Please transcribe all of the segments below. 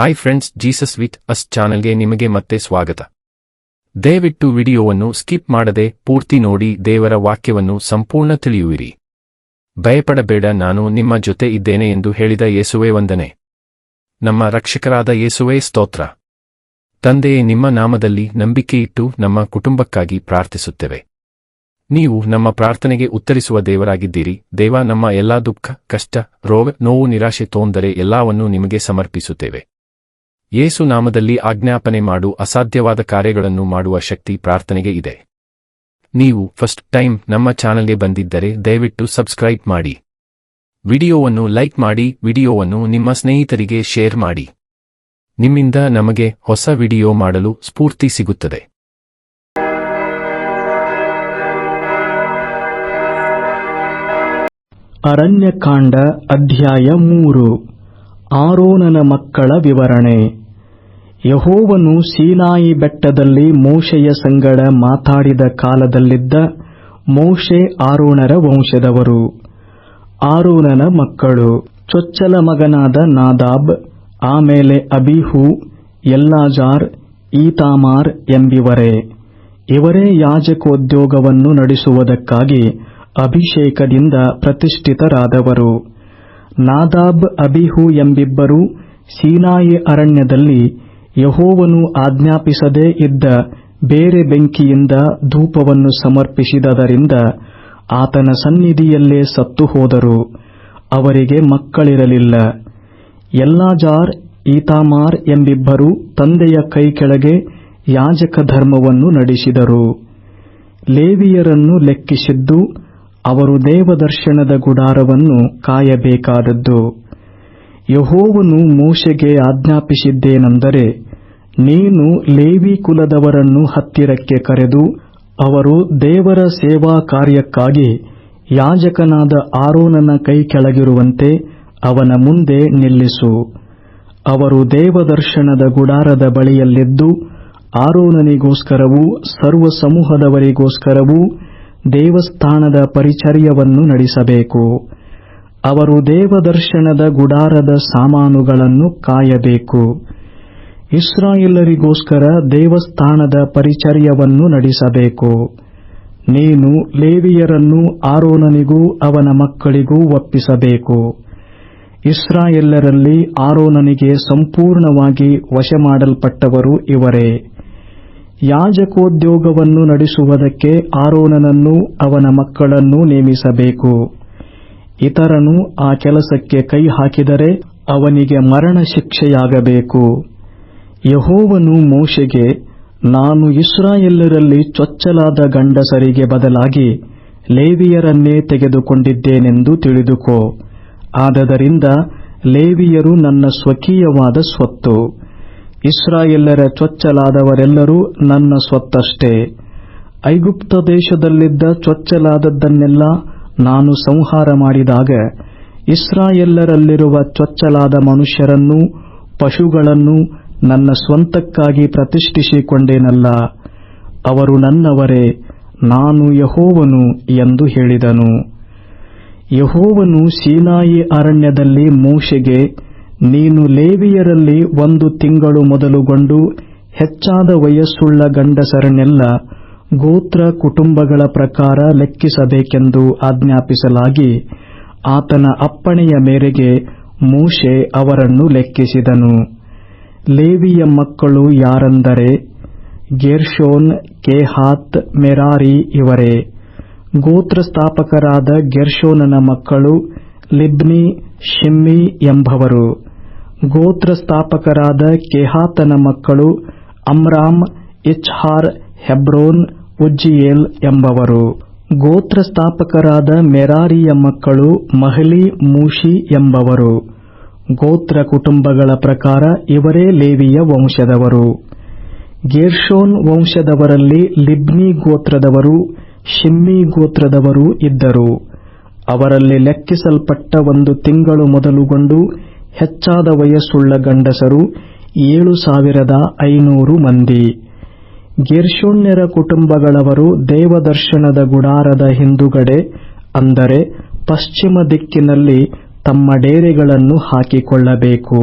Hi friends Jesus with us ಚಾನೆಲ್ಗೆ ನಿಮಗೆ ಮತ್ತೆ ಸ್ವಾಗತ. ದಯವಿಟ್ಟು ವಿಡಿಯೋವನ್ನು ಸ್ಕಿಪ್ ಮಾಡದೆ ಪೂರ್ತಿ ನೋಡಿ ದೇವರ ವಾಕ್ಯವನ್ನು ಸಂಪೂರ್ಣ ತಿಳಿಯುವಿರಿ. ಭಯಪಡಬೇಡ, ನಾನು ನಿಮ್ಮ ಜೊತೆ ಇದ್ದೇನೆ ಎಂದು ಹೇಳಿದ ಯೇಸುವೆ ವಂದನೆ. ನಮ್ಮ ರಕ್ಷಕರಾದ ಯೇಸುವೆ ಸ್ತೋತ್ರ. ತಂದೆಯೇ, ನಿಮ್ಮ ನಾಮದಲ್ಲಿ ನಂಬಿಕೆಯಿಟ್ಟು ನಮ್ಮ ಕುಟುಂಬಕ್ಕಾಗಿ ಪ್ರಾರ್ಥಿಸುತ್ತೇವೆ. ನೀವು ನಮ್ಮ ಪ್ರಾರ್ಥನೆಗೆ ಉತ್ತರಿಸುವ ದೇವರಾಗಿದ್ದೀರಿ. ದೇವ, ನಮ್ಮ ಎಲ್ಲಾ ದುಃಖ, ಕಷ್ಟ, ರೋಗ, ನೋವು, ನಿರಾಶೆ ತೋಂದರೆ ಎಲ್ಲವನ್ನೂ ನಿಮಗೆ ಸಮರ್ಪಿಸುತ್ತೇವೆ. ಯೇಸು ನಾಮದಲ್ಲಿ ಆಜ್ಞಾಪನೆ ಮಾಡು ಅಸಾಧ್ಯವಾದ ಕಾರ್ಯಗಳನ್ನು ಮಾಡುವ ಶಕ್ತಿ ಪ್ರಾರ್ಥನೆಗೆ ಇದೆ. ನೀವು ಫಸ್ಟ್ ಟೈಮ್ ನಮ್ಮ ಚಾನಲ್ಗೆ ಬಂದಿದ್ದರೆ ದಯವಿಟ್ಟು ಸಬ್ಸ್ಕ್ರೈಬ್ ಮಾಡಿ. ವಿಡಿಯೋವನ್ನು ಲೈಕ್ ಮಾಡಿ, ವಿಡಿಯೋವನ್ನು ನಿಮ್ಮ ಸ್ನೇಹಿತರಿಗೆ ಶೇರ್ ಮಾಡಿ. ನಿಮ್ಮಿಂದ ನಮಗೆ ಹೊಸ ವಿಡಿಯೋ ಮಾಡಲು ಸ್ಫೂರ್ತಿ ಸಿಗುತ್ತದೆ. ಅರಣ್ಯಕಾಂಡ ಅಧ್ಯಾಯ ಮೂರು. ಆರೋನನ ಮಕ್ಕಳ ವಿವರಣೆ. ಯಹೋವನು ಸೀನಾಯಿ ಬೆಟ್ಟದಲ್ಲಿ ಮೋಶೆಯ ಸಂಗಡ ಮಾತಾಡಿದ ಕಾಲದಲ್ಲಿದ್ದ ಮೋಶೆ ಆರೋಣರ ವಂಶದವರು. ಆರೋನನ ಮಕ್ಕಳು. ಚೊಚ್ಚಲ ಮಗನಾದ ನಾದಾಬ್, ಆಮೇಲೆ ಅಬಿಹು, ಎಲ್ಲಾಜಾರ್, ಈತಾಮಾರ್ ಎಂಬಿವರೇ. ಇವರೇ ಯಾಜಕೋದ್ಯೋಗವನ್ನು ನಡೆಸುವುದಕ್ಕಾಗಿ ಅಭಿಷೇಕದಿಂದ ಪ್ರತಿಷ್ಠಿತರಾದವರು. ನಾದಾಬ್, ಅಬಿಹು ಎಂಬಿಬ್ಬರು ಸೀನಾಯಿ ಅರಣ್ಯದಲ್ಲಿ ಯಹೋವನು ಆಜ್ಞಾಪಿಸದೇ ಇದ್ದ ಬೇರೆ ಬೆಂಕಿಯಿಂದ ಧೂಪವನ್ನು ಸಮರ್ಪಿಸಿದದರಿಂದ ಆತನ ಸನ್ನಿಧಿಯಲ್ಲೇ ಸತ್ತು ಹೋದರು. ಅವರಿಗೆ ಮಕ್ಕಳಿರಲಿಲ್ಲ. ಎಲ್ಲಾಜಾರ್, ಈತಾಮಾರ್ ಎಂಬಿಬ್ಬರು ತಂದೆಯ ಕೈ ಕೆಳಗೆ ಯಾಜಕ ಧರ್ಮವನ್ನು ನಡೆಸಿದರು. ಲೇವಿಯರನ್ನು ಲೆಕ್ಕಿಸಿದ್ದು ಅವರು ದೇವದರ್ಶನದ ಗುಡಾರವನ್ನು ಕಾಯಬೇಕಾದದ್ದು. ಯಹೋವನು ಮೋಶೆಗೆ ಆಜ್ಞಾಪಿಸಿದ್ದೇನೆಂದರೆ ನೀನು ಲೇವಿ ಕುಲದವರನ್ನು ಹತ್ತಿರಕ್ಕೆ ಕರೆದು ಅವರು ದೇವರ ಸೇವಾ ಕಾರ್ಯಕ್ಕಾಗಿ ಯಾಜಕನಾದ ಆರೋನನ ಕೈ ಕೆಳಗಿರುವಂತೆ ಅವನ ಮುಂದೆ ನಿಲ್ಲಿಸು. ಅವರು ದೇವದರ್ಶನದ ಗುಡಾರದ ಬಳಿಯಲ್ಲಿದ್ದು ಆರೋನನಿಗೋಸ್ಕರವೂ ಸರ್ವ ಸಮೂಹದವರಿಗೋಸ್ಕರವೂ ದೇವಸ್ಥಾನದ ಪರಿಚರ್ಯವನ್ನು ನಡೆಸಬೇಕು. ಅವರು ದೇವದರ್ಶನದ ಗುಡಾರದ ಸಾಮಾನುಗಳನ್ನು ಕಾಯಬೇಕು. ಇಸ್ರಾಯೇಲರಿಗೋಸ್ಕರ ದೇವಸ್ಥಾನದ ಪರಿಚರ್ಯವನ್ನು ನಡೆಸಬೇಕು. ನೀನು ಲೇವಿಯರನ್ನು ಆರೋನನಿಗೂ ಅವನ ಮಕ್ಕಳಿಗೂ ಒಪ್ಪಿಸಬೇಕು. ಇಸ್ರಾಯೆಲ್ಲರಲ್ಲಿ ಆರೋನನಿಗೆ ಸಂಪೂರ್ಣವಾಗಿ ವಶ ಮಾಡಲ್ಪಟ್ಟವರು ಇವರೇ. ಯಾಜಕೋದ್ಯೋಗವನ್ನು ನಡೆಸುವುದಕ್ಕೆ ಆರೋನನನ್ನು ಅವನ ಮಕ್ಕಳನ್ನು ನೇಮಿಸಬೇಕು. ಇತರನು ಆ ಕೆಲಸಕ್ಕೆ ಕೈ ಹಾಕಿದರೆ ಅವನಿಗೆ ಮರಣ ಶಿಕ್ಷೆಯಾಗಬೇಕು ಯಹೋವನು ಮೋಶೆಗೆ, ನಾನು ಇಸ್ರಾಯೆಲ್ಲರಲ್ಲಿ ಚೊಚ್ಚಲಾದ ಗಂಡಸರಿಗೆ ಬದಲಾಗಿ ಲೇವಿಯರನ್ನೇ ತೆಗೆದುಕೊಂಡಿದ್ದೇನೆಂದು ತಿಳಿದುಕೋ. ಆದದರಿಂದ ಲೇವಿಯರು ನನ್ನ ಸ್ವಕೀಯವಾದ ಸ್ವತ್ತು. ಇಸ್ರಾಯೆಲ್ಲರ ಚೊಚ್ಚಲಾದವರೆಲ್ಲರೂ ನನ್ನ ಸ್ವತ್ತಷ್ಟೇ. ಐಗುಪ್ತ ದೇಶದಲ್ಲಿದ್ದ ಚೊಚ್ಚಲಾದದ್ದನ್ನೆಲ್ಲ ನಾನು ಸಂಹಾರ ಮಾಡಿದಾಗ ಇಸ್ರಾಯೆಲ್ಲರಲ್ಲಿರುವ ಚೊಚ್ಚಲಾದ ಮನುಷ್ಯರನ್ನೂ ಪಶುಗಳನ್ನು ನನ್ನ ಸ್ವಂತಕ್ಕಾಗಿ ಪ್ರತಿಷ್ಠಿಸಿಕೊಂಡೇನಲ್ಲ, ಅವರು ನನ್ನವರೇ, ನಾನು ಯಹೋವನು ಎಂದು ಹೇಳಿದನು. ಯಹೋವನು ಸೀನಾಯಿ ಅರಣ್ಯದಲ್ಲಿ ಮೂಷೆಗೆ ನೀನು ಲೇವಿಯರಲ್ಲಿ ಒಂದು ತಿಂಗಳು ಮೊದಲುಗೊಂಡು ಹೆಚ್ಚಾದ ವಯಸ್ಸುಳ್ಳ ಗಂಡಸರನ್ನೆಲ್ಲ ಗೋತ್ರ ಕುಟುಂಬಗಳ ಪ್ರಕಾರ ಲೆಕ್ಕಿಸಬೇಕೆಂದು ಆಜ್ಞಾಪಿಸಲಾಗಿ ಆತನ ಅಪ್ಪಣೆಯ ಮೇರೆಗೆ ಮೂಷೆ ಅವರನ್ನು ಲೆಕ್ಕಿಸಿದನು. ಲೇವಿಯ ಮಕ್ಕಳು ಯಾರೆಂದರೆ ಗೆರ್ಷೋನ್, ಕೆಹಾತ್, ಮೆರಾರಿ ಇವರೇ. ಗೋತ್ರ ಸ್ಥಾಪಕರಾದ ಗೆರ್ಷೋನನ ಮಕ್ಕಳು ಲಿಬ್ನಿ, ಶಿಮ್ಮಿ ಎಂಬವರು. ಗೋತ್ರ ಸ್ಥಾಪಕರಾದ ಕೆಹಾತನ ಮಕ್ಕಳು ಅಮ್ರಾಮ್, ಇಚ್ಹಾರ್, ಹೆಬ್ರೋನ್, ಉಜ್ಜಿಯೇಲ್ ಎಂಬವರು. ಗೋತ್ರ ಸ್ಥಾಪಕರಾದ ಮೆರಾರಿಯ ಮಕ್ಕಳು ಮಹಲಿ, ಮೂಷಿ ಎಂಬವರು. ಗೋತ್ರ ಕುಟುಂಬಗಳ ಪ್ರಕಾರ ಇವರೇ ಲೇವಿಯ ವಂಶದವರು. ಗೇರ್ಷೋನ್ ವಂಶದವರಲ್ಲಿ ಲಿಬ್ನಿ ಗೋತ್ರದವರು, ಶಿಮ್ಮಿ ಗೋತ್ರದವರು ಇದ್ದರು. ಅವರಲ್ಲಿ ಲೆಕ್ಕಿಸಲ್ಪಟ್ಟ ಒಂದು ತಿಂಗಳು ಮೊದಲುಗೊಂಡು ಹೆಚ್ಚಾದ ವಯಸ್ಸುಳ್ಳ ಗಂಡಸರು ಏಳು ಸಾವಿರದ ಐನೂರು ಮಂದಿ. ಗಿರ್ಶೂನ್ಯರ ಕುಟುಂಬಗಳವರು ದೇವದರ್ಶನದ ಗುಡಾರದ ಹಿಂದುಗಡೆ, ಅಂದರೆ ಪಶ್ಚಿಮ ದಿಕ್ಕಿನಲ್ಲಿ ತಮ್ಮ ಡೇರೆಗಳನ್ನು ಹಾಕಿಕೊಳ್ಳಬೇಕು.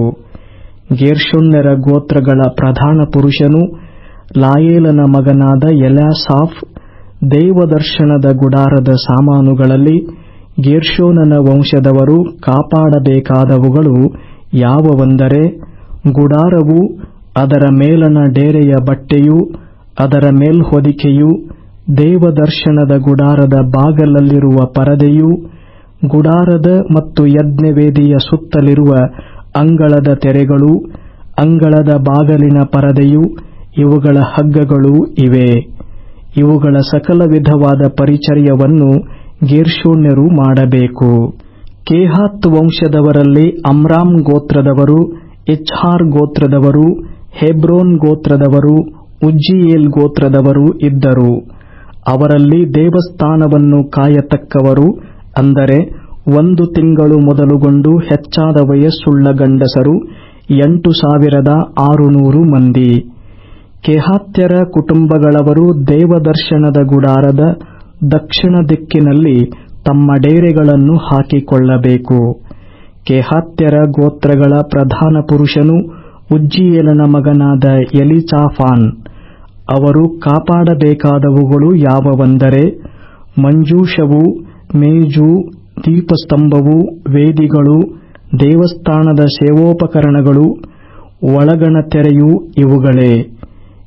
ಗೇರ್ಷೋನ್ಯರ ಗೋತ್ರಗಳ ಪ್ರಧಾನ ಪುರುಷನು ಲಾಯೇಲನ ಮಗನಾದ ಎಲಾಸಾಫ್ ದೇವದರ್ಶನದ ಗುಡಾರದ ಸಾಮಾನುಗಳಲ್ಲಿ ಗೇರ್ಷೋನನ ವಂಶದವರು ಕಾಪಾಡಬೇಕಾದವುಗಳು ಯಾವವೆಂದರೆ ಗುಡಾರವು ಅದರ ಮೇಲನ ಡೇರೆಯ ಬಟ್ಟೆಯು ಅದರ ಮೇಲ್ಹೊದಿಕೆಯು ದೇವದರ್ಶನದ ಗುಡಾರದ ಬಾಗಲಲ್ಲಿರುವ ಪರದೆಯು ಗುಡಾರದ ಮತ್ತು ಯಜ್ಞವೇದಿಯ ಸುತ್ತಲಿರುವ ಅಂಗಳದ ತೆರೆಗಳು, ಅಂಗಳದ ಬಾಗಲಿನ ಪರದೆಯು, ಇವುಗಳ ಹಗ್ಗಗಳು ಇವೆ. ಇವುಗಳ ಸಕಲ ವಿಧವಾದ ಪರಿಚರ್ಯವನ್ನು ಗೀರ್ಶೂನ್ಯರು ಮಾಡಬೇಕು. ಕೇಹಾತ್ ವಂಶದವರಲ್ಲಿ ಅಮ್ರಾಮ್ ಗೋತ್ರದವರು ಇಚ್ಹಾರ್ ಗೋತ್ರದವರು, ಹೆಬ್ರೋನ್ ಗೋತ್ರದವರು, ಉಜ್ಜಿಯೇಲ್ ಗೋತ್ರದವರು ಇದ್ದರು. ಅವರಲ್ಲಿ ದೇವಸ್ಥಾನವನ್ನು ಕಾಯತಕ್ಕವರು ಅಂದರೆ ಒಂದು ತಿಂಗಳು ಮೊದಲುಗೊಂಡು ಹೆಚ್ಚಾದ ವಯಸ್ಸುಳ್ಳ ಗಂಡಸರು ಎಂಟು ಸಾವಿರದ ಆರುನೂರು ಮಂದಿ. ಕೆಹಾತ್ಯರ ಕುಟುಂಬಗಳವರು ದೇವದರ್ಶನದ ಗುಡಾರದ ದಕ್ಷಿಣ ದಿಕ್ಕಿನಲ್ಲಿ ತಮ್ಮ ಡೇರೆಗಳನ್ನು ಹಾಕಿಕೊಳ್ಳಬೇಕು. ಕೆಹಾತ್ಯರ ಗೋತ್ರಗಳ ಪ್ರಧಾನ ಪುರುಷನು ಉಜ್ಜಿಯೇಲನ ಮಗನಾದ ಎಲಿಚಾಫಾನ್. ಅವರು ಕಾಪಾಡಬೇಕಾದವುಗಳು ಯಾವವೆಂದರೆ ಮಂಜೂಷವು ಮೇಜು, ದೀಪಸ್ತಂಭವು, ವೇದಿಗಳು, ದೇವಸ್ಥಾನದ ಸೇವೋಪಕರಣಗಳು, ಒಳಗಣ ತೆರೆಯು ಇವುಗಳೇ.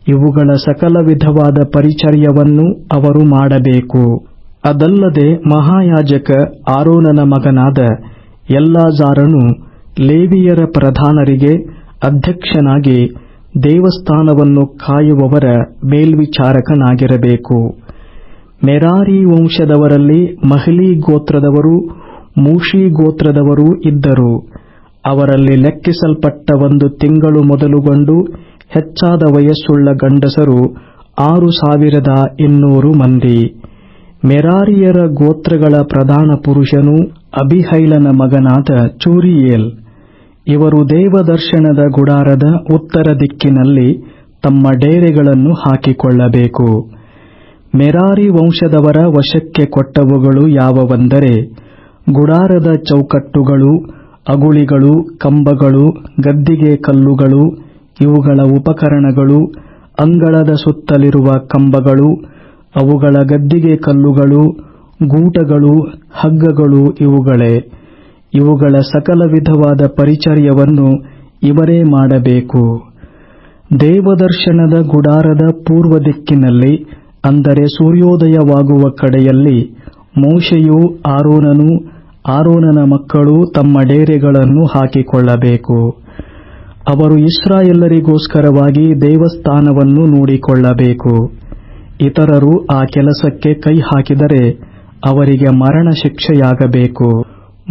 ಇವುಗಳ ಸಕಲ ವಿಧವಾದ ಪರಿಚರ್ಯವನ್ನು ಅವರು ಮಾಡಬೇಕು. ಅದಲ್ಲದೆ ಮಹಾಯಾಜಕ ಆರೋನನ ಮಗನಾದ ಎಲ್ಲಾಜಾರನು ಲೇವಿಯರ ಪ್ರಧಾನರಿಗೆ ಅಧ್ಯಕ್ಷನಾಗಿ ದೇವಸ್ಥಾನವನ್ನು ಕಾಯುವವರ ಮೇಲ್ವಿಚಾರಕನಾಗಿರಬೇಕು. ಮೆರಾರಿ ವಂಶದವರಲ್ಲಿ ಮಹಿಳಿ ಗೋತ್ರದವರು, ಮೂಷಿ ಗೋತ್ರದವರು ಇದ್ದರು. ಅವರಲ್ಲಿ ಲೆಕ್ಕಿಸಲ್ಪಟ್ಟ ಒಂದು ತಿಂಗಳು ಮೊದಲುಗೊಂಡು ಹೆಚ್ಚಾದ ವಯಸ್ಸುಳ್ಳ ಗಂಡಸರು ಆರು ಸಾವಿರದ ಇನ್ನೂರು ಮಂದಿ. ಮೆರಾರಿಯರ ಗೋತ್ರಗಳ ಪ್ರಧಾನ ಪುರುಷನು ಅಭಿಹೈಲನ ಮಗನಾದ ಚೂರಿಯೇಲ್. ಇವರು ದೇವದರ್ಶನದ ಗುಡಾರದ ಉತ್ತರ ದಿಕ್ಕಿನಲ್ಲಿ ತಮ್ಮ ಡೇರೆಗಳನ್ನು ಹಾಕಿಕೊಳ್ಳಬೇಕು. ಮೆರಾರಿ ವಂಶದವರ ವಶಕ್ಕೆ ಕೊಟ್ಟವುಗಳು ಯಾವವೆಂದರೆ ಗುಡಾರದ ಚೌಕಟ್ಟುಗಳು, ಅಗುಳಿಗಳು, ಕಂಬಗಳು, ಗದ್ದಿಗೆ ಕಲ್ಲುಗಳು, ಇವುಗಳ ಉಪಕರಣಗಳು, ಅಂಗಳದ ಸುತ್ತಲಿರುವ ಕಂಬಗಳು, ಅವುಗಳ ಗದ್ದಿಗೆ ಕಲ್ಲುಗಳು, ಗೂಟಗಳು, ಹಗ್ಗಗಳು ಇವುಗಳೇ. ಇವುಗಳ ಸಕಲ ವಿಧವಾದ ಪರಿಚರ್ಯವನ್ನು ಇವರೇ ಮಾಡಬೇಕು. ದೇವದರ್ಶನದ ಗುಡಾರದ ಪೂರ್ವ ದಿಕ್ಕಿನಲ್ಲಿ ಅಂದರೆ ಸೂರ್ಯೋದಯವಾಗುವ ಕಡೆಯಲ್ಲಿ ಮೋಶೆಯೂ ಆರೋನನು ಆರೋನನ ಮಕ್ಕಳು ತಮ್ಮ ಡೇರೆಗಳನ್ನು ಹಾಕಿಕೊಳ್ಳಬೇಕು. ಅವರು ಇಸ್ರಾಯೆಲ್ಲರಿಗೋಸ್ಕರವಾಗಿ ದೇವಸ್ಥಾನವನ್ನು ನೋಡಿಕೊಳ್ಳಬೇಕು. ಇತರರು ಆ ಕೆಲಸಕ್ಕೆ ಕೈ ಹಾಕಿದರೆ ಅವರಿಗೆ ಮರಣ ಶಿಕ್ಷೆಯಾಗಬೇಕು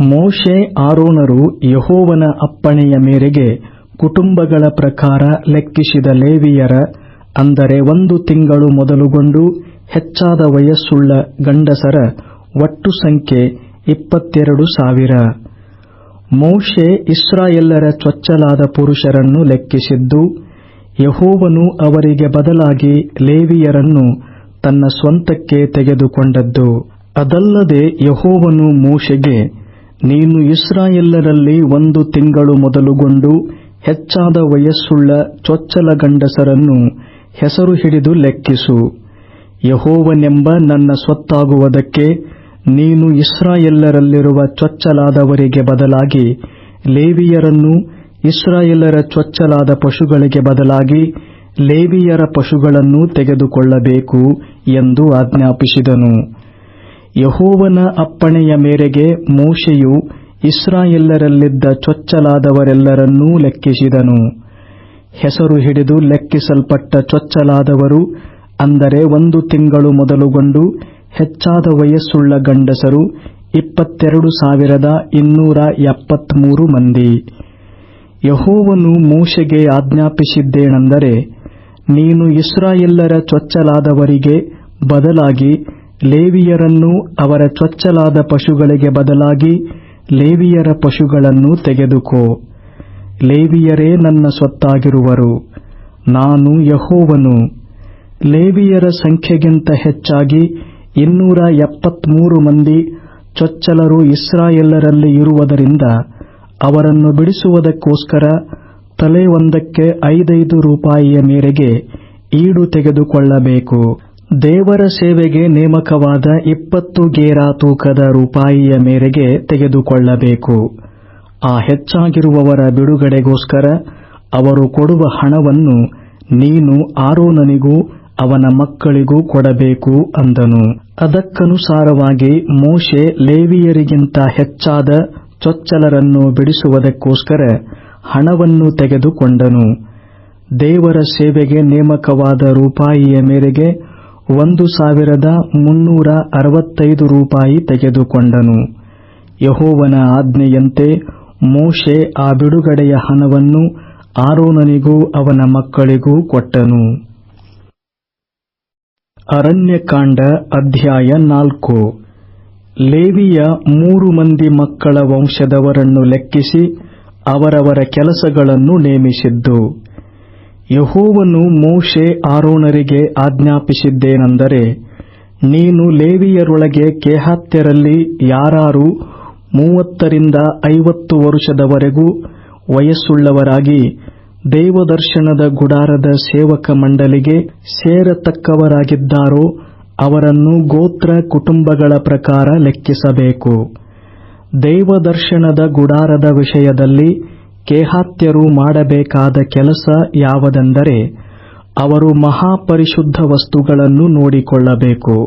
ಮೋಶೆ ಆರೋನರು ಯಹೋವನ ಅಪ್ಪಣೆಯ ಮೇರೆಗೆ ಕುಟುಂಬಗಳ ಪ್ರಕಾರ ಲೆಕ್ಕಿಸಿದ ಲೇವಿಯರ ಅಂದರೆ ಒಂದು ತಿಂಗಳು ಮೊದಲುಗೊಂಡು ಹೆಚ್ಚಾದ ವಯಸ್ಸುಳ್ಳ ಗಂಡಸರ ಒಟ್ಟು ಸಂಖ್ಯೆ ಇಪ್ಪತ್ತೆರಡು ಸಾವಿರ. ಮೋಶೆ ಇಸ್ರಾಯೆಲ್ಲರ ಚೊಚ್ಚಲಾದ ಪುರುಷರನ್ನು ಲೆಕ್ಕಿಸಿದ್ದು, ಯಹೋವನು ಅವರಿಗೆ ಬದಲಾಗಿ ಲೇವಿಯರನ್ನು ತನ್ನ ಸ್ವಂತಕ್ಕೆ ತೆಗೆದುಕೊಂಡದ್ದು. ಅದಲ್ಲದೆ ಯಹೋವನು ಮೋಶೆಗೆ, ನೀನು ಇಸ್ರಾಯೆಲ್ಲರಲ್ಲಿ ಒಂದು ತಿಂಗಳು ಮೊದಲುಗೊಂಡು ಹೆಚ್ಚಾದ ವಯಸ್ಸುಳ್ಳ ಚೊಚ್ಚಲ ಗಂಡಸರನ್ನು ಹೆಸರು ಹಿಡಿದು ಲೆಕ್ಕಿಸು. ಯಹೋವನೆಂಬ ನನ್ನ ಸ್ವತ್ತಾಗುವುದಕ್ಕೆ ನೀನು ಇಸ್ರಾಯೆಲ್ಲರಲ್ಲಿರುವ ಚೊಚ್ಚಲಾದವರಿಗೆ ಬದಲಾಗಿ ಲೇವಿಯರನ್ನು ಇಸ್ರಾಯೆಲ್ಲರ ಚೊಚ್ಚಲಾದ ಪಶುಗಳಿಗೆ ಬದಲಾಗಿ ಲೇವಿಯರ ಪಶುಗಳನ್ನು ತೆಗೆದುಕೊಳ್ಳಬೇಕು ಎಂದು ಆಜ್ಞಾಪಿಸಿದನು. ಯಹೋವನ ಅಪ್ಪಣೆಯ ಮೇರೆಗೆ ಮೋಶೆಯು ಇಸ್ರಾಯೆಲ್ಲರಲ್ಲಿದ್ದ ಚೊಚ್ಚಲಾದವರೆಲ್ಲರನ್ನೂ ಲೆಕ್ಕಿಸಿದನು. ಹೆಸರು ಹಿಡಿದು ಲೆಕ್ಕಿಸಲ್ಪಟ್ಟ ಚೊಚ್ಚಲಾದವರು, ಅಂದರೆ ಒಂದು ತಿಂಗಳು ಮೊದಲುಗೊಂಡು ಹೆಚ್ಚಾದ ವಯಸ್ಸುಳ್ಳ ಗಂಡಸರು ಇಪ್ಪತ್ತೆರಡು ಸಾವಿರದ ಇನ್ನೂರ ಎಪ್ಪತ್ಮೂರು ಮಂದಿ. ಯಹೋವನು ಮೋಶೆಗೆ ಆಜ್ಞಾಪಿಸಿದ್ದೇನೆಂದರೆ, ನೀನು ಇಸ್ರಾಯೆಲ್ಲರ ಚೊಚ್ಚಲಾದವರಿಗೆ ಬದಲಾಗಿ ಲೇವಿಯರನ್ನು ಅವರ ಚೊಚ್ಚಲಾದ ಪಶುಗಳಿಗೆ ಬದಲಾಗಿ ಲೇವಿಯರ ಪಶುಗಳನ್ನು ತೆಗೆದುಕೋ. ಲೇವಿಯರೇ ನನ್ನ ಸ್ವತ್ತಾಗಿರುವರು. ನಾನು ಯಹೋವನು. ಲೇವಿಯರ ಸಂಖ್ಯೆಗಿಂತ ಹೆಚ್ಚಾಗಿ ಇನ್ನೂರ ಎಪ್ಪತ್ಮೂರು ಮಂದಿ ಚೊಚ್ಚಲರು ಇಸ್ರಾಯೆಲ್ಲರಲ್ಲಿ ಇರುವುದರಿಂದ ಅವರನ್ನು ಬಿಡಿಸುವುದಕ್ಕೋಸ್ಕರ ತಲೆ ಒಂದಕ್ಕೆ ಐದೈದು ರೂಪಾಯಿಯ ಮೇರೆಗೆ ಈಡು ತೆಗೆದುಕೊಳ್ಳಬೇಕು. ದೇವರ ಸೇವೆಗೆ ನೇಮಕವಾದ ಇಪ್ಪತ್ತು ಗೇರಾ ತೂಕದ ರೂಪಾಯಿಯ ಮೇರೆಗೆ ತೆಗೆದುಕೊಳ್ಳಬೇಕು. ಆ ಹೆಚ್ಚಾಗಿರುವವರ ಬಿಡುಗಡೆಗೋಸ್ಕರ ಅವರು ಕೊಡುವ ಹಣವನ್ನು ನೀನು ಆರೋನನಿಗೂ ಅವನ ಮಕ್ಕಳಿಗೂ ಕೊಡಬೇಕು ಅಂದನು. ಅದಕ್ಕನುಸಾರವಾಗಿ ಮೋಶೆ ಲೇವಿಯರಿಗಿಂತ ಹೆಚ್ಚಾದ ಚೊಚ್ಚಲರನ್ನು ಬಿಡಿಸುವುದಕ್ಕೋಸ್ಕರ ಹಣವನ್ನು ತೆಗೆದುಕೊಂಡನು. ದೇವರ ಸೇವೆಗೆ ನೇಮಕವಾದ ರೂಪಾಯಿಯ ಮೇರೆಗೆ ಒಂದು ಸಾವಿರದ ಮುನ್ನೂರ ಅರವತ್ತೈದು ರೂಪಾಯಿ ತೆಗೆದುಕೊಂಡನು. ಯಹೋವನ ಆಜ್ಞೆಯಂತೆ ಮೋಶೆ ಆ ಬಿಡುಗಡೆಯ ಹಣವನ್ನು ಆರೋನನಿಗೂ ಅವನ ಮಕ್ಕಳಿಗೂ ಕೊಟ್ಟನು. ಅರಣ್ಯಕಾಂಡ ಅಧ್ಯಾಯ ನಾಲ್ಕು. ಲೇವಿಯ ಮೂರು ಮಂದಿ ಮಕ್ಕಳ ವಂಶದವರನ್ನು ಲೆಕ್ಕಿಸಿ ಅವರವರ ಕೆಲಸಗಳನ್ನು ನೇಮಿಸಿದ್ದು. ಯಹೋವನು ಮೋಶೆ ಆರೋಣರಿಗೆ ಆಜ್ಞಾಪಿಸಿದ್ದೇನೆಂದರೆ, ನೀನು ಲೇವಿಯರೊಳಗೆ ಕೇಹಾತ್ಯರಲ್ಲಿ ಯಾರಾರು ಮೂವತ್ತರಿಂದ ಐವತ್ತು ವರ್ಷದವರೆಗೂ ವಯಸ್ಸುಳ್ಳವರಾಗಿ ದೇವದರ್ಶನದ ಗುಡಾರದ ಸೇವಕ ಮಂಡಳಿಗೆ ಸೇರತಕ್ಕವರಾಗಿದ್ದಾರೋ ಅವರನ್ನು ಗೋತ್ರ ಕುಟುಂಬಗಳ ಪ್ರಕಾರ ಲೆಕ್ಕಿಸಬೇಕು. ದೇವದರ್ಶನದ ಗುಡಾರದ ವಿಷಯದಲ್ಲಿ ಕೇಹಾತ್ಯರು ಮಾಡಬೇಕಾದ ಕೆಲಸ ಯಾವುದೆಂದರೆ ಅವರು ಮಹಾಪರಿಶುದ್ಧ ವಸ್ತುಗಳನ್ನು ನೋಡಿಕೊಳ್ಳಬೇಕು.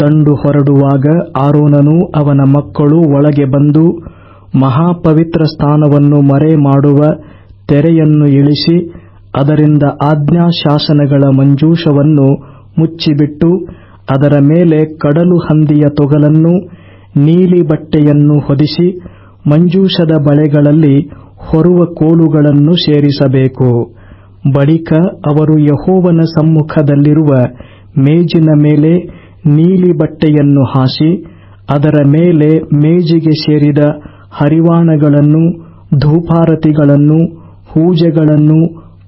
ದಂಡು ಹೊರಡುವಾಗ ಆರೋನನು ಅವನ ಮಕ್ಕಳು ಒಳಗೆ ಬಂದು ಮಹಾಪವಿತ್ರ ಸ್ಥಾನವನ್ನು ಮರೆ ಮಾಡುವ ತೆರೆಯನ್ನು ಇಳಿಸಿ ಅದರಿಂದ ಆಜ್ಞಾಶಾಸನಗಳ ಮಂಜೂಷವನ್ನು ಮುಚ್ಚಿಬಿಟ್ಟು ಅದರ ಮೇಲೆ ಕಡಲು ಹಂದಿಯ ತೊಗಲನ್ನು, ನೀಲಿ ಬಟ್ಟೆಯನ್ನು ಹೊದಿಸಿ ಮಂಜೂಷದ ಬಳೆಗಳಲ್ಲಿ ಹೊರುವ ಕೋಲುಗಳನ್ನು ಸೇರಿಸಬೇಕು. ಬಳಿಕ ಅವರು ಯಹೋವನ ಸಮ್ಮುಖದಲ್ಲಿರುವ ಮೇಜಿನ ಮೇಲೆ ನೀಲಿ ಬಟ್ಟೆಯನ್ನು ಹಾಸಿ, ಅದರ ಮೇಲೆ ಮೇಜಿಗೆ ಸೇರಿದ ಹರಿವಾಣಗಳನ್ನು, ಧೂಪಾರತಿಗಳನ್ನು, ಹೂಜೆಗಳನ್ನು,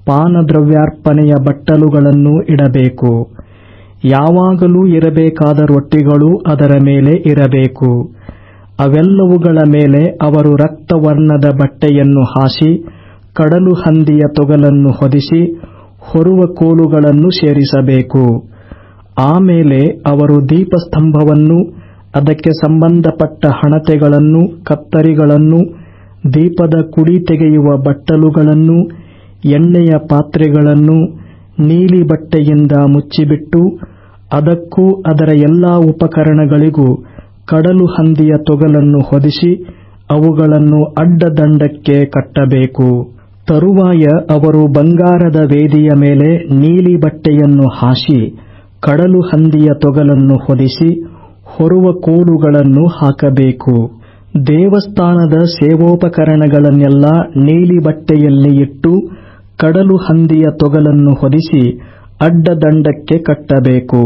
ಪಾನದ್ರವ್ಯಾರ್ಪಣೆಯ ಬಟ್ಟಲುಗಳನ್ನು ಇಡಬೇಕು. ಯಾವಾಗಲೂ ಇರಬೇಕಾದ ರೊಟ್ಟಿಗಳು ಅದರ ಮೇಲೆ ಇರಬೇಕು. ಅವೆಲ್ಲವುಗಳ ಮೇಲೆ ಅವರು ರಕ್ತವರ್ಣದ ಬಟ್ಟೆಯನ್ನು ಹಾಸಿ, ಕಡಲು ಹಂದಿಯ ತೊಗಲನ್ನು ಹೊದಿಸಿ, ಹೊರುವ ಕೋಲುಗಳನ್ನು ಸೇರಿಸಬೇಕು. ಆಮೇಲೆ ಅವರು ದೀಪಸ್ತಂಭವನ್ನು, ಅದಕ್ಕೆ ಸಂಬಂಧಪಟ್ಟ ಹಣತೆಗಳನ್ನು, ಕತ್ತರಿಗಳನ್ನು, ದೀಪದ ಕುಡಿ ತೆಗೆಯುವ ಬಟ್ಟಲುಗಳನ್ನು, ಎಣ್ಣೆಯ ಪಾತ್ರೆಗಳನ್ನು ನೀಲಿ ಬಟ್ಟೆಯಿಂದ ಮುಚ್ಚಿಬಿಟ್ಟು, ಅದಕ್ಕೂ ಅದರ ಎಲ್ಲಾ ಉಪಕರಣಗಳಿಗೂ ಕಡಲು ಹಂದಿಯ ತೊಗಲನ್ನು ಹೊದಿಸಿ, ಅವುಗಳನ್ನು ಅಡ್ಡದಂಡಕ್ಕೆ ಕಟ್ಟಬೇಕು. ತರುವಾಯ ಅವರು ಬಂಗಾರದ ವೇದಿಯ ಮೇಲೆ ನೀಲಿ ಬಟ್ಟೆಯನ್ನು ಹಾಸಿ ಕಡಲು ಹಂದಿಯ ತೊಗಲನ್ನು ಹೊದಿಸಿ ಹೊರುವ ಕೋಲುಗಳನ್ನು ಹಾಕಬೇಕು. ದೇವಸ್ಥಾನದ ಸೇವೋಪಕರಣಗಳನ್ನೆಲ್ಲ ನೀಲಿ ಬಟ್ಟೆಯಲ್ಲಿ ಇಟ್ಟು ಕಡಲು ಹಂದಿಯ ತೊಗಲನ್ನು ಹೊದಿಸಿ ಅಡ್ಡದಂಡಕ್ಕೆ ಕಟ್ಟಬೇಕು.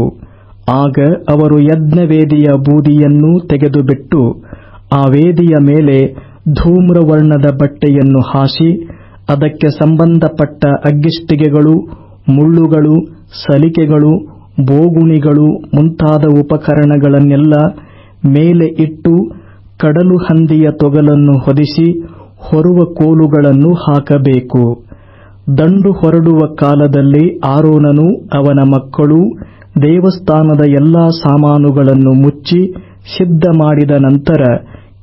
ಆಗ ಅವರು ಯಜ್ಞವೇದಿಯ ಬೂದಿಯನ್ನೂ ತೆಗೆದುಬಿಟ್ಟು ಆ ವೇದಿಯ ಮೇಲೆ ಧೂಮ್ರವರ್ಣದ ಬಟ್ಟೆಯನ್ನು ಹಾಸಿ ಅದಕ್ಕೆ ಸಂಬಂಧಪಟ್ಟ ಅಗ್ಗಿಷ್ಟಿಗೆಗಳು ಮುಳ್ಳುಗಳು, ಸಲಿಕೆಗಳು ಬೋಗುಣಿಗಳು ಮುಂತಾದ ಉಪಕರಣಗಳನ್ನೆಲ್ಲ ಮೇಲೆ ಇಟ್ಟು ಕಡಲು ಹಂದಿಯ ತೊಗಲನ್ನು ಹೊದಿಸಿ ಹೊರುವ ಕೋಲುಗಳನ್ನು ಹಾಕಬೇಕು. ದಂಡು ಹೊರಡುವ ಕಾಲದಲ್ಲಿ ಆರೋನನು ಅವನ ಮಕ್ಕಳು ದೇವಸ್ಥಾನದ ಎಲ್ಲಾ ಸಾಮಾನುಗಳನ್ನು ಮುಚ್ಚಿ ಸಿದ್ಧ ಮಾಡಿದ ನಂತರ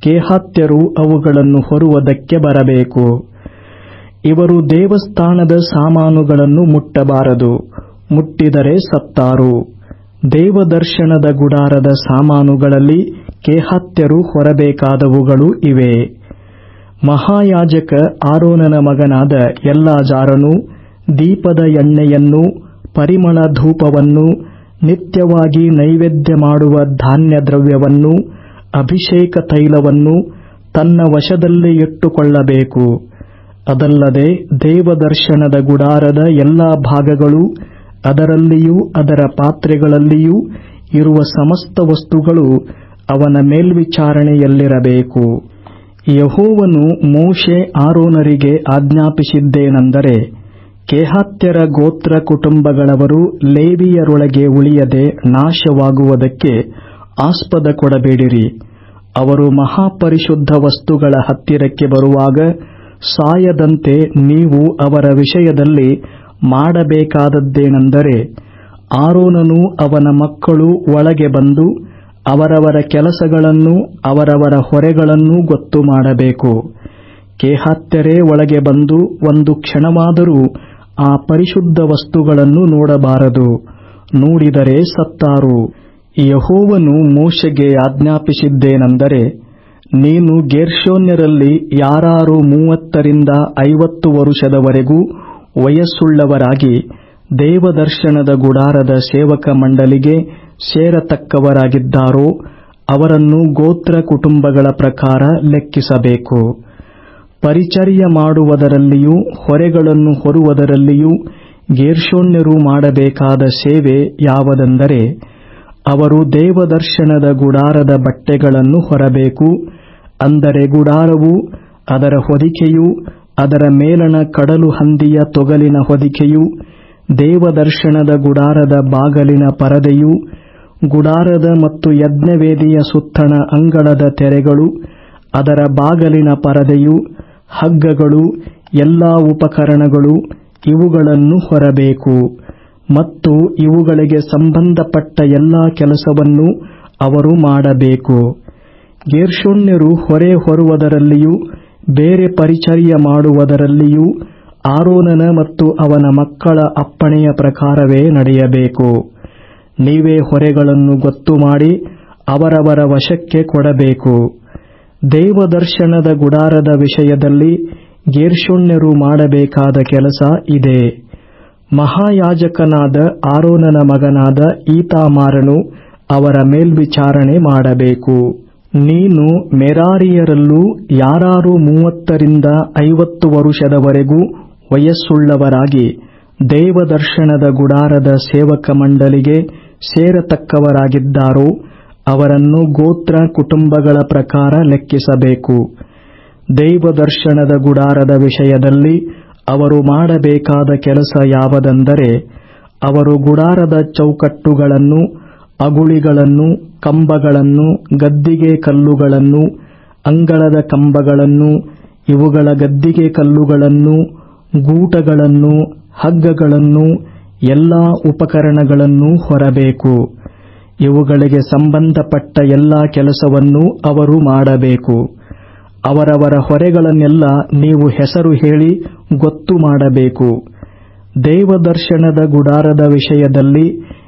ಕೇಹಾತ್ಯರು ಅವುಗಳನ್ನು ಹೊರುವುದಕ್ಕೆ ಬರಬೇಕು. ಇವರು ದೇವಸ್ಥಾನದ ಸಾಮಾನುಗಳನ್ನು ಮುಟ್ಟಬಾರದು. ಮುಟ್ಟಿದರೆ ಸತ್ತಾರು. ದೇವದರ್ಶನದ ಗುಡಾರದ ಸಾಮಾನುಗಳಲ್ಲಿ ಕೇಹಾತ್ಯರು ಹೊರಬೇಕಾದವುಗಳು ಇವೆ. ಮಹಾಯಾಜಕ ಆರೋನನ ಮಗನಾದ ಎಲ್ಲಾಜಾರನು ದೀಪದ ಎಣ್ಣೆಯನ್ನು, ಪರಿಮಳ ಧೂಪವನ್ನು, ನಿತ್ಯವಾಗಿ ನೈವೇದ್ಯ ಮಾಡುವ ಧಾನ್ಯ ದ್ರವ್ಯವನ್ನು ಅಭಿಷೇಕ ತೈಲವನ್ನು ತನ್ನ ವಶದಲ್ಲಿ ಇಟ್ಟುಕೊಳ್ಳಬೇಕು. ಅದಲ್ಲದೆ ದೇವದರ್ಶನದ ಗುಡಾರದ ಎಲ್ಲಾ ಭಾಗಗಳು ಅದರಲ್ಲಿಯೂ, ಅದರ ಪಾತ್ರೆಗಳಲ್ಲಿಯೂ ಇರುವ ಸಮಸ್ತ ವಸ್ತುಗಳು ಅವನ ಮೇಲ್ವಿಚಾರಣೆಯಲ್ಲಿರಬೇಕು. ಯಹೋವನು ಮೋಶೆ ಆರೋನರಿಗೆ ಆಜ್ಞಾಪಿಸಿದ್ದೇನೆಂದರೆ, ಕೇಹಾತ್ಯರ ಗೋತ್ರ ಕುಟುಂಬಗಳವರು ಲೇವಿಯರೊಳಗೆ ಉಳಿಯದೆ ನಾಶವಾಗುವುದಕ್ಕೆ ಆಸ್ಪದ ಕೊಡಬೇಡಿರಿ. ಅವರು ಮಹಾಪರಿಶುದ್ಧ ವಸ್ತುಗಳ ಹತ್ತಿರಕ್ಕೆ ಬರುವಾಗ ಸಾಯದಂತೆ ನೀವು ಅವರ ವಿಷಯದಲ್ಲಿ ಮಾಡಬೇಕಾದದ್ದೇನೆಂದರೆ ಆರೋನನು ಅವನ ಮಕ್ಕಳು ಒಳಗೆ ಬಂದು ಅವರವರ ಕೆಲಸಗಳನ್ನು ಅವರವರ ಹೊರೆಗಳನ್ನೂ ಗೊತ್ತು ಮಾಡಬೇಕು. ಕೇಹಾತ್ಯರೇ ಒಳಗೆ ಬಂದು ಒಂದು ಕ್ಷಣವಾದರೂ ಆ ಪರಿಶುದ್ಧ ವಸ್ತುಗಳನ್ನು ನೋಡಬಾರದು. ನೋಡಿದರೆ ಸತ್ತಾರು. ಯಹೋವನು ಮೋಶೆಗೆ ಆಜ್ಞಾಪಿಸಿದ್ದೇನೆಂದರೆ ನೀನು ಗೇರ್ಶೋನ್ಯರಲ್ಲಿ ಯಾರಾರು ಮೂವತ್ತರಿಂದ ಐವತ್ತು ವರುಷದವರೆಗೂ ವಯಸ್ಸುಳ್ಳವರಾಗಿ ದೇವದರ್ಶನದ ಗುಡಾರದ ಸೇವಕ ಮಂಡಳಿಗೆ ಸೇರತಕ್ಕವರಾಗಿದ್ದಾರೋ ಅವರನ್ನು ಗೋತ್ರ ಕುಟುಂಬಗಳ ಪ್ರಕಾರ ಲೆಕ್ಕಿಸಬೇಕು. ಪರಿಚರ್ಯ ಮಾಡುವುದರಲ್ಲಿಯೂ, ಹೊರೆಗಳನ್ನು ಹೊರುವುದರಲ್ಲಿಯೂ ಗೇರ್ಷೋಣ್ಯರು ಮಾಡಬೇಕಾದ ಸೇವೆ ಯಾವುದೆಂದರೆ, ಅವರು ದೇವದರ್ಶನದ ಗುಡಾರದ ಬಟ್ಟೆಗಳನ್ನು ಹೊರಬೇಕು, ಅಂದರೆ ಗುಡಾರವು ಅದರ ಹೊದಿಕೆಯು ಅದರ ಮೇಲಣ ಕಡಲು ಹಂದಿಯ ತೊಗಲಿನ ಹೊದಿಕೆಯು, ದೇವದರ್ಶನದ ಗುಡಾರದ ಬಾಗಲಿನ ಪರದೆಯು, ಗುಡಾರದ ಮತ್ತು ಯಜ್ಞವೇದಿಯ ಸುತ್ತಣ ಅಂಗಳದ ತೆರೆಗಳು, ಅದರ ಬಾಗಲಿನ ಪರದೆಯು, ಹಗ್ಗಗಳು, ಎಲ್ಲಾ ಉಪಕರಣಗಳು, ಇವುಗಳನ್ನು ಹೊರಬೇಕು. ಮತ್ತು ಇವುಗಳಿಗೆ ಸಂಬಂಧಪಟ್ಟ ಎಲ್ಲಾ ಕೆಲಸವನ್ನು ಅವರು ಮಾಡಬೇಕು. ಗೇರ್ಶೂನ್ಯರು ಹೊರೆ ಹೊರುವುದರಲ್ಲಿಯೂ ಬೇರೆ ಪರಿಚರ್ಯ ಮಾಡುವುದರಲ್ಲಿಯೂ ಆರೋನನ ಮತ್ತು ಅವನ ಮಕ್ಕಳ ಅಪ್ಪಣೆಯ ಪ್ರಕಾರವೇ ನಡೆಯಬೇಕು. ನೀವೇ ಹೊರೆಗಳನ್ನು ಗೊತ್ತು ಮಾಡಿ ಅವರವರ ವಶಕ್ಕೆ ಕೊಡಬೇಕು. ದೇವದರ್ಶನದ ಗುಡಾರದ ವಿಷಯದಲ್ಲಿ ಗೇರ್ಷೋಣ್ಯರು ಮಾಡಬೇಕಾದ ಕೆಲಸ ಇದೆ. ಮಹಾಯಾಜಕನಾದ ಆರೋನನ ಮಗನಾದ ಈತಾಮಾರನು ಅವರ ಮೇಲ್ವಿಚಾರಣೆ ಮಾಡಬೇಕು. ನೀನು ಮೆರಾರಿಯರಲ್ಲೂ ಯಾರಾರು ಮೂವತ್ತರಿಂದ ಐವತ್ತು ವರುಷದವರೆಗೂ ವಯಸ್ಸುಳ್ಳವರಾಗಿ ದೇವದರ್ಶನದ ಗುಡಾರದ ಸೇವಕ ಮಂಡಳಿಗೆ ಸೇರತಕ್ಕವರಾಗಿದ್ದಾರೋ ಅವರನ್ನು ಗೋತ್ರ ಕುಟುಂಬಗಳ ಪ್ರಕಾರ ಲೆಕ್ಕಿಸಬೇಕು. ದೇವದರ್ಶನದ ಗುಡಾರದ ವಿಷಯದಲ್ಲಿ ಅವರು ಮಾಡಬೇಕಾದ ಕೆಲಸ ಯಾವುದೆಂದರೆ, ಅವರು ಗುಡಾರದ ಚೌಕಟ್ಟುಗಳನ್ನು ಅಗುಳಿಗಳನ್ನು, ಕಂಬಗಳನ್ನು, ಗದ್ದಿಗೆ ಕಲ್ಲುಗಳನ್ನು, ಅಂಗಳದ ಕಂಬಗಳನ್ನು, ಇವುಗಳ ಗದ್ದಿಗೆ ಕಲ್ಲುಗಳನ್ನು, ಗೂಟಗಳನ್ನು, ಹಗ್ಗಗಳನ್ನು, ಎಲ್ಲಾ ಉಪಕರಣಗಳನ್ನು ಹೊರಬೇಕು. ಇವುಗಳಿಗೆ ಸಂಬಂಧಪಟ್ಟ ಎಲ್ಲಾ ಕೆಲಸವನ್ನು ಅವರು ಮಾಡಬೇಕು. ಅವರವರ ಹೊರೆಗಳನ್ನೆಲ್ಲ ನೀವು ಹೆಸರು ಹೇಳಿ ಗೊತ್ತು ಮಾಡಬೇಕು. ದೇವದರ್ಶನದ ಗುಡಾರದ ವಿಷಯದಲ್ಲಿ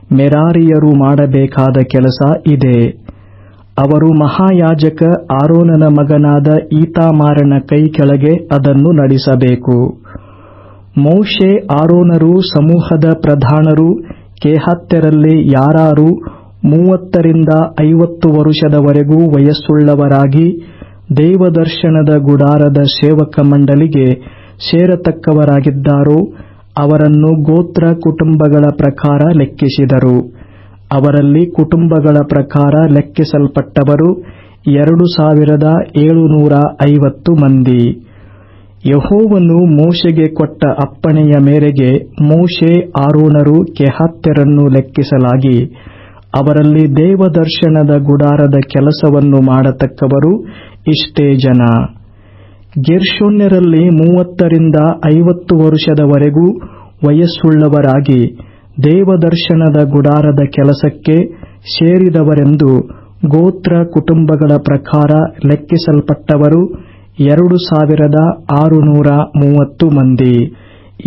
ಮೆರಾರಿಯರು ಮಾಡಬೇಕಾದ ಕೆಲಸ ಇದೆ. ಅವರು ಮಹಾಯಾಜಕ ಆರೋನನ ಮಗನಾದ ಈತಾಮಾರನ ಕೈ ಕೆಳಗೆ ಅದನ್ನು ನಡೆಸಬೇಕು. ಮೋಶೆ ಆರೋನರು ಸಮೂಹದ ಪ್ರಧಾನರು, ಕೇಹಾತ್ಯರಲ್ಲಿ ಯಾರಾರು ಮೂವತ್ತರಿಂದ ಐವತ್ತು ವರುಷದವರೆಗೂ ವಯಸ್ಸುಳ್ಳವರಾಗಿ ದೇವದರ್ಶನದ ಗುಡಾರದ ಸೇವಕ ಮಂಡಳಿಗೆ ಸೇರತಕ್ಕವರಾಗಿದ್ದಾರೋ ಅವರನ್ನು ಗೋತ್ರ ಕುಟುಂಬಗಳ ಪ್ರಕಾರ ಲೆಕ್ಕಿಸಿದರು. ಅವರಲ್ಲಿ ಕುಟುಂಬಗಳ ಪ್ರಕಾರ ಲೆಕ್ಕಿಸಲ್ಪಟ್ಟವರು ಎರಡು ಸಾವಿರದ ಏಳುನೂರ ಐವತ್ತು ಮಂದಿ. ಯಹೋವನು ಮೋಶೆಗೆ ಕೊಟ್ಟ ಅಪ್ಪಣೆಯ ಮೇರೆಗೆ ಮೋಶೆ ಆರೋನರು ಕೆಹಾತ್ಯರನ್ನು ಲೆಕ್ಕಿಸಲಾಗಿ, ಅವರಲ್ಲಿ ದೇವದರ್ಶನದ ಗುಡಾರದ ಕೆಲಸವನ್ನು ಮಾಡತಕ್ಕವರು ಇಷ್ಟೇ ಜನ. ಗೆರ್ಷೋನ್ಯರಲ್ಲಿ ಮೂವತ್ತರಿಂದ ಐವತ್ತು ವರ್ಷದವರೆಗೂ ವಯಸ್ಸುಳ್ಳವರಾಗಿ ದೇವದರ್ಶನದ ಗುಡಾರದ ಕೆಲಸಕ್ಕೆ ಸೇರಿದವರೆಂದು ಗೋತ್ರ ಕುಟುಂಬಗಳ ಪ್ರಕಾರ ಲೆಕ್ಕಿಸಲ್ಪಟ್ಟವರು ಎರಡು ಸಾವಿರದ ಆರುನೂರ ಮೂವತ್ತು ಮಂದಿ.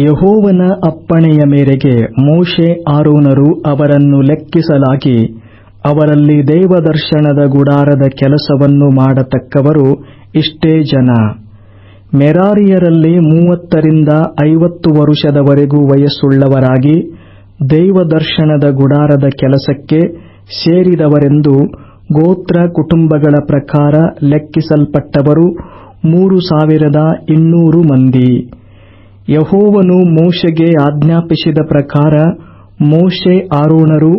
ಯಹೋವನ ಅಪ್ಪಣೆಯ ಮೇರೆಗೆ ಮೋಶೆ ಆರೋನರು ಅವರನ್ನು ಲೆಕ್ಕಿಸಲಾಗಿ ಅವರಲ್ಲಿ ದೇವದರ್ಶನದ ಗುಡಾರದ ಕೆಲಸವನ್ನು ಮಾಡತಕ್ಕವರು ಇಷ್ಟೇ ಜನ. ಮೆರಾರಿಯರಲ್ಲಿ ಮೂವತ್ತರಿಂದ ಐವತ್ತು ವರುಷದವರೆಗೂ ವಯಸ್ಸುಳ್ಳವರಾಗಿ ದೈವದರ್ಶನದ ಗುಡಾರದ ಕೆಲಸಕ್ಕೆ ಸೇರಿದವರೆಂದು ಗೋತ್ರ ಕುಟುಂಬಗಳ ಪ್ರಕಾರ ಲೆಕ್ಕಿಸಲ್ಪಟ್ಟವರು ಮೂರು ಸಾವಿರದ ಇನ್ನೂರು ಮಂದಿ. ಯಹೋವನು ಮೋಶೆಗೆ ಆಜ್ಞಾಪಿಸಿದ ಪ್ರಕಾರ ಮೋಶೆ ಆರೋಣರು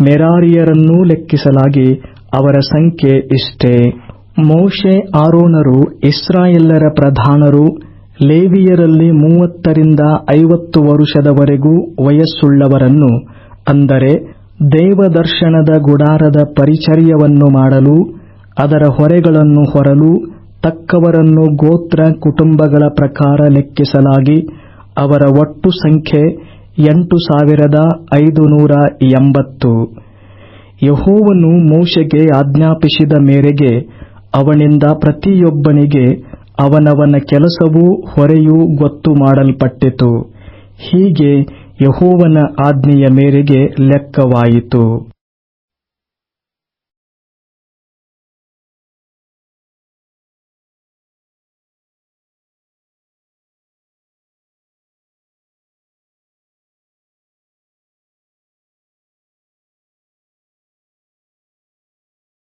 ಮೆರಾರಿಯರನ್ನೂ ಲೆಕ್ಕಿಸಲಾಗಿ ಅವರ ಸಂಖ್ಯೆ ಇಷ್ಟೇ. ಮೋಶೆ ಆರೋನರು ಇಸ್ರಾಯೆಲ್ಲರ ಪ್ರಧಾನರು, ಲೇವಿಯರಲ್ಲಿ ಮೂವತ್ತರಿಂದ ಐವತ್ತು ವರುಷದವರೆಗೂ ವಯಸ್ಸುಳ್ಳವರನ್ನು, ಅಂದರೆ ದೇವದರ್ಶನದ ಗುಡಾರದ ಪರಿಚರ್ಯವನ್ನು ಮಾಡಲು, ಅದರ ಹೊರೆಗಳನ್ನು ಹೊರಲು, ತಕ್ಕವರನ್ನು ಗೋತ್ರ ಕುಟುಂಬಗಳ ಪ್ರಕಾರ ಲೆಕ್ಕಿಸಲಾಗಿ, ಅವರ ಒಟ್ಟು ಸಂಖ್ಯೆ ಎಂಟು ಸಾವಿರದ ಐದು ನೂರ ಎಂಬತ್ತು. ಯಹೋವನು ಮೋಶೆಗೆ ಆಜ್ಞಾಪಿಸಿದ ಮೇರೆಗೆ ಅವನಿಂದ ಪ್ರತಿಯೊಬ್ಬನಿಗೆ ಅವನವನ ಕೆಲಸವೂ ಹೊರೆಯೂ ಗೊತ್ತು ಮಾಡಲ್ಪಟ್ಟಿತು. ಹೀಗೆ ಯಹೋವನ ಆಜ್ಞೆಯ ಮೇರೆಗೆ ಲೆಕ್ಕವಾಯಿತು.